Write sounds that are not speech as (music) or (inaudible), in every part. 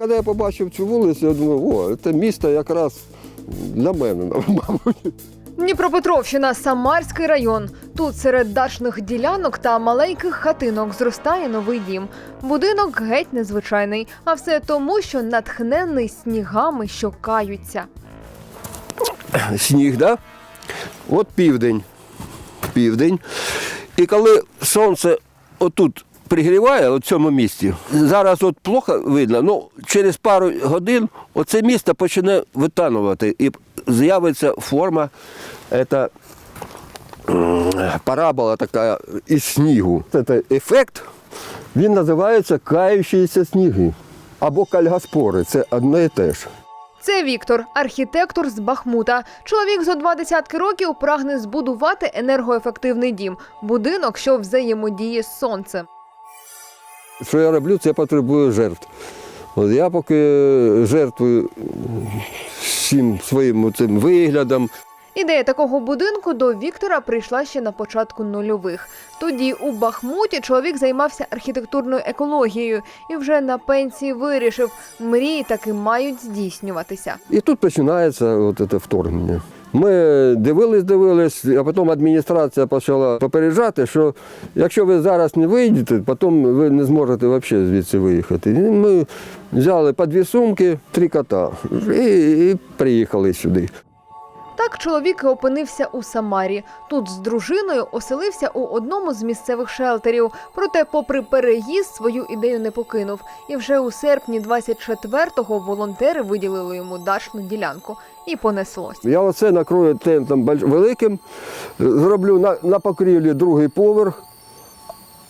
Коли я побачив цю вулицю, я думаю, о, це місто якраз для мене, (laughs) мабуть. Дніпропетровщина, Самарський район. Тут серед дачних ділянок та маленьких хатинок зростає новий дім. Будинок геть незвичайний, а все тому, що натхнений снігами, що каються. Сніг, да? От південь. Південь. І коли сонце отут пригріває, у цьому місці, зараз от плохо видно, ну через пару годин оце місто почне витанувати і з'явиться форма, це парабола така із снігу. Це ефект, він називається каючіся сніги або кальгаспори. Це одне і те ж. Це Віктор, архітектор з Бахмута. Чоловік зо два десятки років прагне збудувати енергоефективний дім, будинок, що взаємодіє з сонцем. Що я роблю, це потребує жертв. От я поки жертвую всім своїм цим виглядом. Ідея такого будинку до Віктора прийшла ще на початку нульових. Тоді у Бахмуті чоловік займався архітектурною екологією і вже на пенсії вирішив, мрії таки мають здійснюватися. І тут починається от це вторгнення. Ми дивились, дивились, а потім адміністрація почала попереджати, що якщо ви зараз не вийдете, потім ви не зможете взагалі звідси виїхати. І ми взяли по дві сумки, три кота і, і приїхали сюди. Так чоловік опинився у Самарі. Тут з дружиною оселився у одному з місцевих шелтерів. Проте, попри переїзд, свою ідею не покинув. І вже у серпні 24-го волонтери виділили йому дачну ділянку. І понеслось. Я оце накрою тентом великим, зроблю на, на покрівлі другий поверх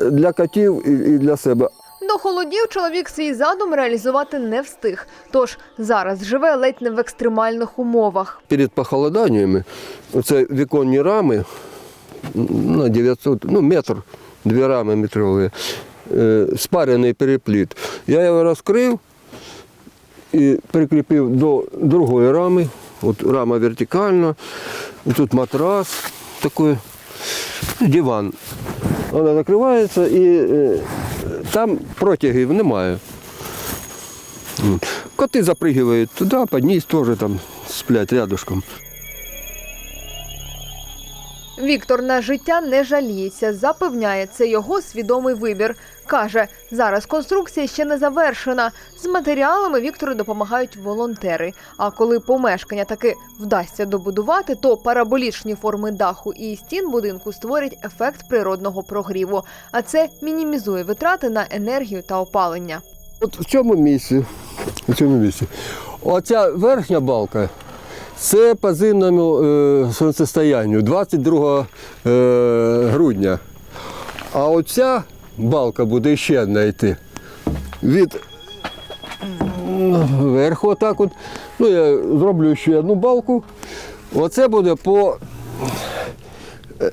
для котів і для себе. До холодів чоловік свій задум реалізувати не встиг. Тож зараз живе ледь не в екстремальних умовах. Перед похолоданнями оце віконні рами на 900, ну, метр, дві рами метрові, е, спарений перепліт. Я його розкрив і прикріпив до другої рами. От рама вертикальна, тут матрас такий, диван. Вона закривається і е, там протягів немає. Коти Коти туди, під ніс теж там сплять рядышком. Віктор на життя не жаліється, запевняє, це його свідомий вибір. Каже, зараз конструкція ще не завершена. З матеріалами Віктору допомагають волонтери. А коли помешкання таки вдасться добудувати, то параболічні форми даху і стін будинку створять ефект природного прогріву. А це мінімізує витрати на енергію та опалення. От в цьому місці, в цьому місці, оця верхня балка це по зимному е, сонцестоянню 22 е, грудня. А оця балка буде ще одна йти. Від верху отак от. Ну, я зроблю ще одну балку. Оце буде по е,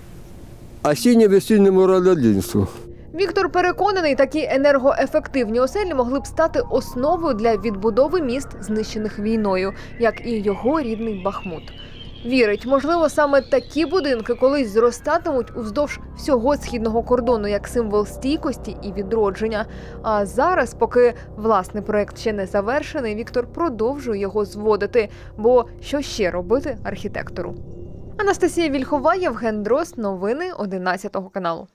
осінньо-весінньому рододінству. Віктор переконаний, такі енергоефективні оселі могли б стати основою для відбудови міст, знищених війною, як і його рідний Бахмут. Вірить, можливо, саме такі будинки колись зростатимуть уздовж всього східного кордону як символ стійкості і відродження. А зараз, поки власний проект ще не завершений, Віктор продовжує його зводити. Бо що ще робити архітектору? Анастасія Вільхова, Євген Дрозд. Новини 11 каналу.